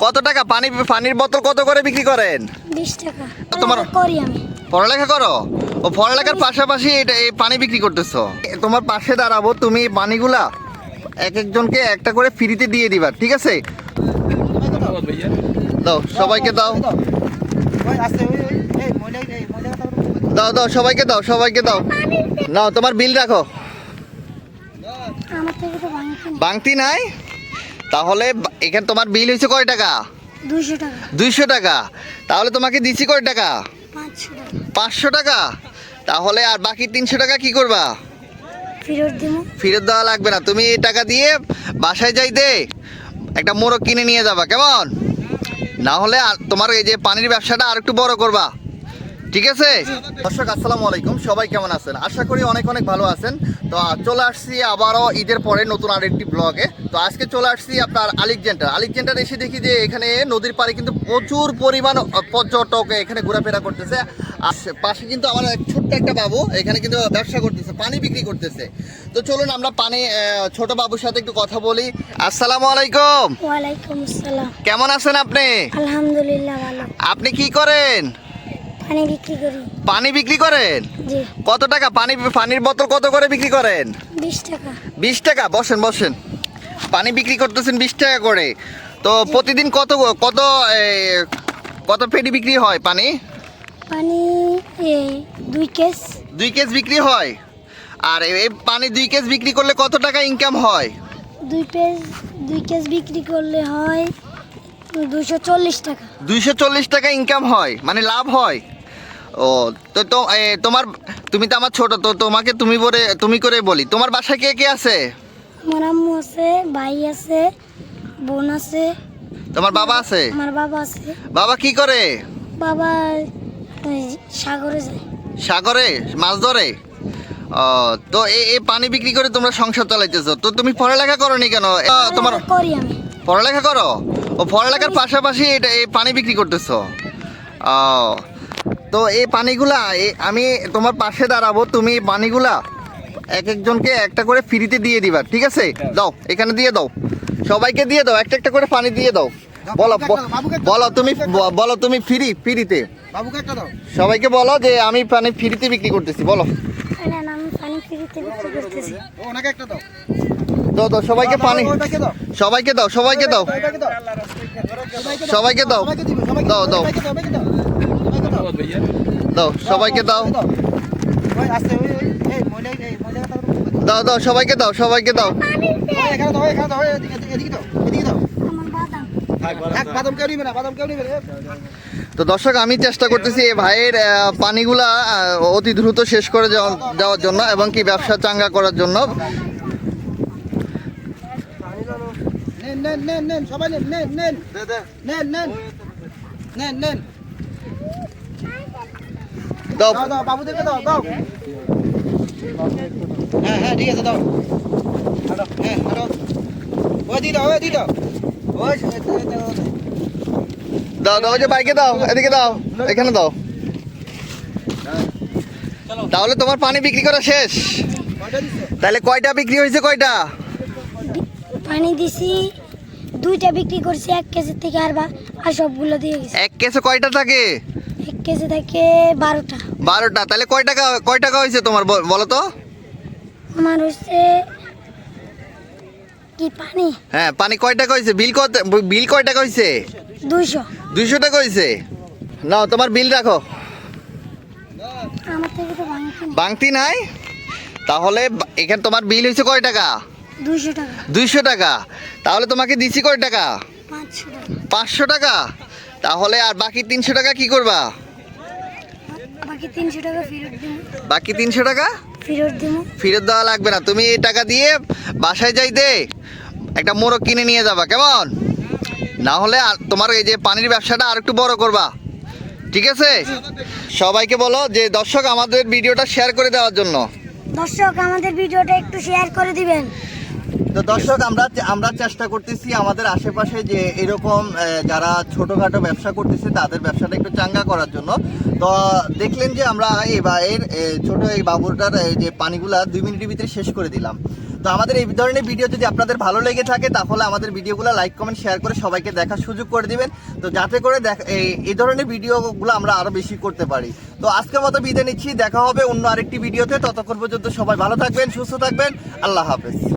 কত টাকা পানি পানির বোতল কত করে বিক্রি করেন? বিশ টাকা। তোমার- করি আমি। পড়ালেখা করো? ও পড়ালেখার পাশাপাশি এটা এই পানি বিক্রি করতেছো। তোমার পাশে দাঁড়াবো তুমি পানিগুলা এক একজনকে একটা করে ফ্রিতে দিয়ে দিবা ঠিক আছে? দাও সবাইকে দাও। দাও দাও সবাইকে দাও সবাইকে দাও। নাও তোমার বিল রাখো। বাংতি নাই? তাহলে এখানে তোমার বিল হয়েছে কয় টাকা? দুইশো টাকা। তাহলে তোমাকে দিছি কয় টাকা? পাঁচশো টাকা। তাহলে আর বাকি তিনশো টাকা কি করবা? ফেরত দেওয়া লাগবে না। তুমি এই টাকা দিয়ে বাসায় যাইতে একটা মোরগ কিনে নিয়ে যাবা কেমন? না হলে আর তোমার এই যে পানির ব্যবসাটা আর একটু বড় করবা। ঠিক আছে? দর্শক আসসালামু আলাইকুম। সবাই কেমন আছেন? আশা করি অনেক অনেক ভালো আছেন। তো চলে আসছি আবারও ঈদের পরে নতুন আরেকটি ব্লগে। তো আজকে চলে আসছি আপনার আলেকজেন্ডার। আলেকজেন্ডার এসে দেখি যে এখানে নদীর পাড়ে কিন্তু প্রচুর পরিমাণ পর্যটক এখানে ঘোরাফেরা করতেছে। আর পাশে কিন্তু আমার ছোট্ট একটা বাবু এখানে কিন্তু ব্যবসা করতেছে পানি বিক্রি করতেছে। তো চলুন আমরা পানি ছোট বাবুর সাথে একটু কথা বলি। আসসালামু আলাইকুম। ওয়ালাইকুম আসসালাম। কেমন আছেন আপনি? আলহামদুলিল্লাহ ভালো। আপনি কি করেন? পানি বিক্রি করি। পানি বিক্রি করেন? জি। কত টাকা? পানি পানির বোতল কত করে বিক্রি করেন? বিশ টাকা। বিশ টাকা? বসেন বসেন। পানি বিক্রি করতেছেন বিশ টাকা করে। তো প্রতিদিন কত কত কত পেটি বিক্রি হয় পানি? পানি দুই কেস। দুই কেজ বিক্রি হয়? আর এই পানি দুই কেজ বিক্রি করলে কত টাকা ইনকাম হয়? দুই পেজ দুই কেস বিক্রি করলে হয় দুশো চল্লিশ টাকা। দুইশো চল্লিশ টাকা ইনকাম হয়? মানে লাভ হয়? ও তো তো তোমার তুমি তো আমার ছোট তো তোমাকে তুমি বলে তুমি করে বলি। তোমার বাসায় কে কে আছে? আমার আম্মু আছে ভাই আছে বোন আছে। তোমার বাবা আছে? আমার বাবা আছে। বাবা কি করে? বাবা সাগরে যায়। সাগরে? মাছ ধরে? ও তো এই পানি বিক্রি করে তোমরা সংসার চালাইতেছো। তো তুমি পড়ালেখা করনি কেন? তোমার করি আমি। পড়ালেখা করো? ও পড়ালেখার পাশাপাশি এটা এই পানি বিক্রি করতেছো? ও তো এই পানিগুলা এ- আমি তোমার পাশে দাঁড়াবো তুমি এই পানিগুলা এক একজনকে একটা করে ফ্রিতে দিয়ে দিবা ঠিক আছে? দাও এখানে দিয়ে দাও। সবাইকে দিয়ে দাও একটা একটা করে পানি দিয়ে দাও। বলো বলো তুমি বলো তুমি ফ্রি ফ্রিতে? সবাইকে বলো যে আমি পানি ফ্রিতে বিক্রি করতেছি বলো। দাও। দাও সবাইকে পানি। সবাইকে দাও সবাইকে দাও। সবাইকে দাও দাও। দাও। দাও, সবাইকে দাও। দাও দাও, সবাইকে দাও সবাইকে দাও। তো দর্শক, আমি চেষ্টা করতেছি এই ভাইয়ের পানিগুলা অতি দ্রুত শেষ করে দেওয়ার জন্য এবং কি ব্যবসা চাঙ্গা করার জন্য। নেন নেন নেন, সবাই নেন নেন নেন। নেন নেন নেন নেন। দাও। দাও বাবুদেরকে দাও দাও। হ্যাঁ হ্যাঁ ঠিক আছে দাও। হাঁটো। হ্যাঁ হাঁটো। ওই দি দাও ওই দি দাও। ওই দাও দাও যে বাইকে দাও এদিকে দাও এখানে দাও। তাহলে তোমার পানি বিক্রি করা শেষ। তাহলে কয়টা বিক্রি হয়েছে কয়টা? পানি দিছি দুইটা বিক্রি করছি এক কেজি থেকে আর বা আর সবগুলো দিয়ে গেছি। এক কেসে কয়টা থাকে? কেজি থেকে বারোটা। বারোটা তাহলে কয় টাকা কয় টাকা হয়েছে তোমার বল- তো? আমার হচ্ছে কি পানি? হ্যাঁ পানি কয় টাকা হয়েছে? বিল কত বিল কয় টাকা হয়েছে? দুইশো। দুইশো টাকা হয়েছে? নাও তোমার বিল রাখো। আমার থেকে তো বাংতি নাই? তাহলে এখানে তোমার বিল হয়েছে কয় টাকা? দুইশো টাকা। দুইশো টাকা। তাহলে তোমাকে দিচ্ছি কয় টাকা? পাঁচশো টাকা। পাঁচশো টাকা? তাহলে আর বাকি তিনশো টাকা কি করবা? বাকি তিনশো টাকা ফেরত দিব বাকি তিনশো টাকা? ফেরত দিব ফেরত দেওয়া লাগবে না। তুমি এই টাকা দিয়ে বাসায় যাইতে একটা মোরগ কিনে নিয়ে যাবা কেমন? না হলে তোমার এই যে পানির ব্যবসাটা আর একটু বড় করবা। ঠিক আছে? সবাইকে বলো যে দর্শক আমাদের ভিডিওটা শেয়ার করে দেওয়ার জন্য। দর্শক আমাদের ভিডিওটা একটু শেয়ার করে দিবেন। তো দর্শক, আমরা আমরা চেষ্টা করতেছি আমাদের আশেপাশে যে এরকম যারা ছোটখাটো ব্যবসা করতেছে তাদের ব্যবসাটা একটু চাঙ্গা করার জন্য। তো দেখলেন যে আমরা এই বা এর ছোট এই বাবুরটার যে পানিগুলা দুই মিনিটের ভিতরে শেষ করে দিলাম। তো আমাদের এই ধরনের ভিডিও যদি আপনাদের ভালো লেগে থাকে, তাহলে আমাদের ভিডিওগুলো লাইক, কমেন্ট, শেয়ার করে সবাইকে দেখার সুযোগ করে দিবেন। তো যাতে করে দেখ- এই এই ধরনের ভিডিওগুলো আমরা আরও বেশি করতে পারি। তো আজকের মতো বিদায় নিচ্ছি, দেখা হবে অন্য আরেকটি ভিডিওতে। ততক্ষণ পর্যন্ত সবাই ভালো থাকবেন, সুস্থ থাকবেন। আল্লাহ হাফেজ।